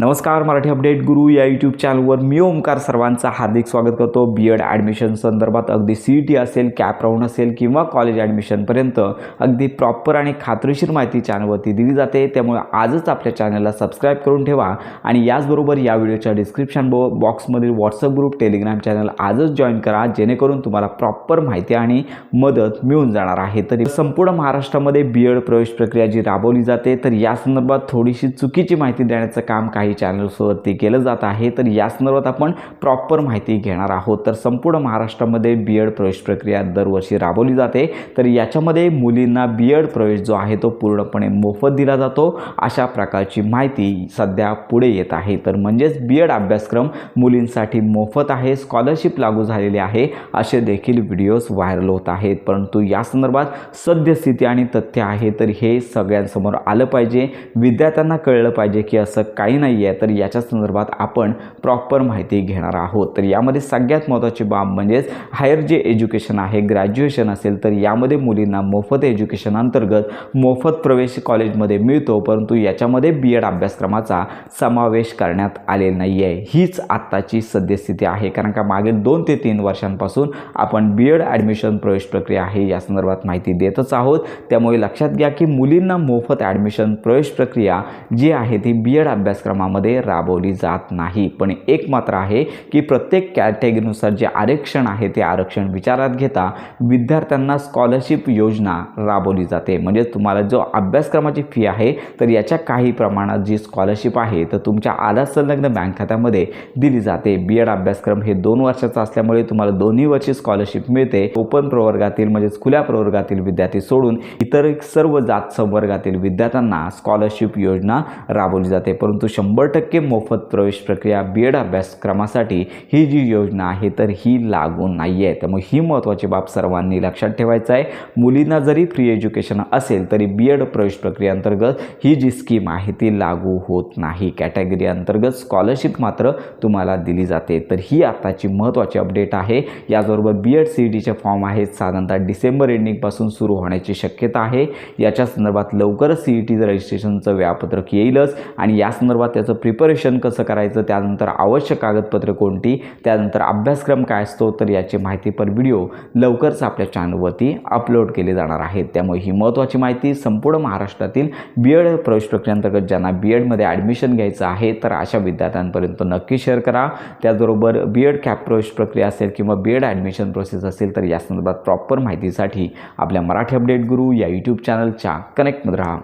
नमस्कार मराठी अपडेट गुरु या यूट्यूब चॅनलवर मी ओमकार सर्वांचं हार्दिक स्वागत करतो. बी एड ॲडमिशन संदर्भात अगदी सी ई टी असेल कॅप राऊंड असेल किंवा कॉलेज ॲडमिशनपर्यंत अगदी प्रॉपर आणि खात्रीशीर माहिती चॅनलवरती दिली जाते. त्यामुळे आजच आपल्या चॅनलला सबस्क्राईब करून ठेवा आणि याचबरोबर या व्हिडिओच्या डिस्क्रिप्शन बो बॉक्समधील व्हॉट्सअप ग्रुप टेलिग्राम चॅनल आजच जॉईन करा जेणेकरून तुम्हाला प्रॉपर माहिती आणि मदत मिळून जाणार आहे. तरी संपूर्ण महाराष्ट्रामध्ये बी एड प्रवेश प्रक्रिया जी राबवली जाते तर या संदर्भात थोडीशी चुकीची माहिती देण्याचं काम काही चॅनल्सवरती केलं जात आहे तर या संदर्भात आपण प्रॉपर माहिती घेणार आहोत. तर संपूर्ण महाराष्ट्रामध्ये बी एड प्रवेश प्रक्रिया दरवर्षी राबवली जाते. तर याच्यामध्ये मुलींना बी एड प्रवेश जो आहे तो पूर्णपणे मोफत दिला जातो. अशा प्रकारची माहिती सध्या पुढे येत आहे. तर म्हणजेच बी एड अभ्यासक्रम मुलींसाठी मोफत आहे स्कॉलरशिप लागू झालेली आहे असे देखील व्हिडिओज व्हायरल होत आहेत. परंतु या संदर्भात सद्यस्थिती आणि तथ्य आहे तर हे सगळ्यांसमोर आलं पाहिजे. विद्यार्थ्यांना कळलं पाहिजे की असं काही नाही आहे तर याच्या संदर्भात आपण प्रॉपर माहिती घेणार आहोत. तर यामध्ये सगळ्यात महत्त्वाची बाब म्हणजेच हायर जे एज्युकेशन आहे ग्रॅज्युएशन असेल तर यामध्ये मुलींना मोफत एज्युकेशन अंतर्गत मोफत प्रवेश कॉलेजमध्ये मिळतो परंतु याच्यामध्ये बी एड अभ्यासक्रमाचा समावेश करण्यात आलेला नाही आहे हीच आत्ताची सद्यस्थिती आहे कारण का मागील दोन ते तीन वर्षांपासून आपण बी एड ॲडमिशन प्रवेश प्रक्रिया आहे या संदर्भात माहिती देतच आहोत. त्यामुळे लक्षात घ्या की मुलींना मोफत ॲडमिशन प्रवेश प्रक्रिया जी आहे ती बी एड अभ्यासक्रम अभ्यासक्रमामध्ये राबवली जात नाही. पण एक मात्र आहे की प्रत्येक कॅटेगरीनुसार जे आरक्षण आहे ते आरक्षण विचारात घेता विद्यार्थ्यांना स्कॉलरशिप योजना राबवली जाते. म्हणजे तुम्हाला जो अभ्यासक्रमाची फी आहे तर याच्या काही प्रमाणात जी स्कॉलरशिप आहे तर तुमच्या आधार संलग्न बँक खात्यामध्ये दिली जाते. बी एड अभ्यासक्रम हे दोन वर्षाचा असल्यामुळे तुम्हाला दोन्ही वर्षी स्कॉलरशिप मिळते. ओपन प्रवर्गातील म्हणजेच खुल्या प्रवर्गातील विद्यार्थी सोडून इतर सर्व जात संवर्गातील विद्यार्थ्यांना स्कॉलरशिप योजना राबवली जाते. परंतु शंभर टक्के मोफत प्रवेश प्रक्रिया बी एड अभ्यासक्रमासाठी ही जी योजना आहे तर ही लागू नाही आहे त्यामुळे ही महत्त्वाची बाब सर्वांनी लक्षात ठेवायचं आहे. मुलींना जरी फ्री एज्युकेशन असेल तरी बी एड प्रवेश प्रक्रियेअंतर्गत ही जी स्कीम आहे ती लागू होत नाही. कॅटेगरी अंतर्गत स्कॉलरशिप मात्र तुम्हाला दिली जाते. तर ही आताची महत्त्वाची अपडेट आहे. याचबरोबर बी एड सी ई टीचे फॉर्म आहेत. साधारणतः डिसेंबर एंडिंगपासून सुरू होण्याची शक्यता आहे. याच्या संदर्भात लवकरच सी ई टीचं रजिस्ट्रेशनचं वेळापत्रक येईलच. आणि या संदर्भात त्याचं प्रिपरेशन कसं करायचं त्यानंतर आवश्यक कागदपत्रं कोणती त्यानंतर अभ्यासक्रम काय असतो तर याची माहितीपर व्हिडिओ लवकरच आपल्या चॅनलवरती अपलोड केले जाणार आहेत. त्यामुळे ही महत्त्वाची माहिती संपूर्ण महाराष्ट्रातील बी एड प्रवेश प्रक्रियेअंतर्गत ज्यांना बी एडमध्ये ॲडमिशन घ्यायचं आहे तर अशा विद्यार्थ्यांपर्यंत नक्की शेअर करा. त्याचबरोबर बी एड कॅप प्रवेश प्रक्रिया असेल किंवा बी एड ॲडमिशन प्रोसेस असेल तर या संदर्भात प्रॉपर माहितीसाठी आपल्या मराठी अपडेट गुरु या यूट्यूब चॅनलच्या कनेक्टमध्ये राहा.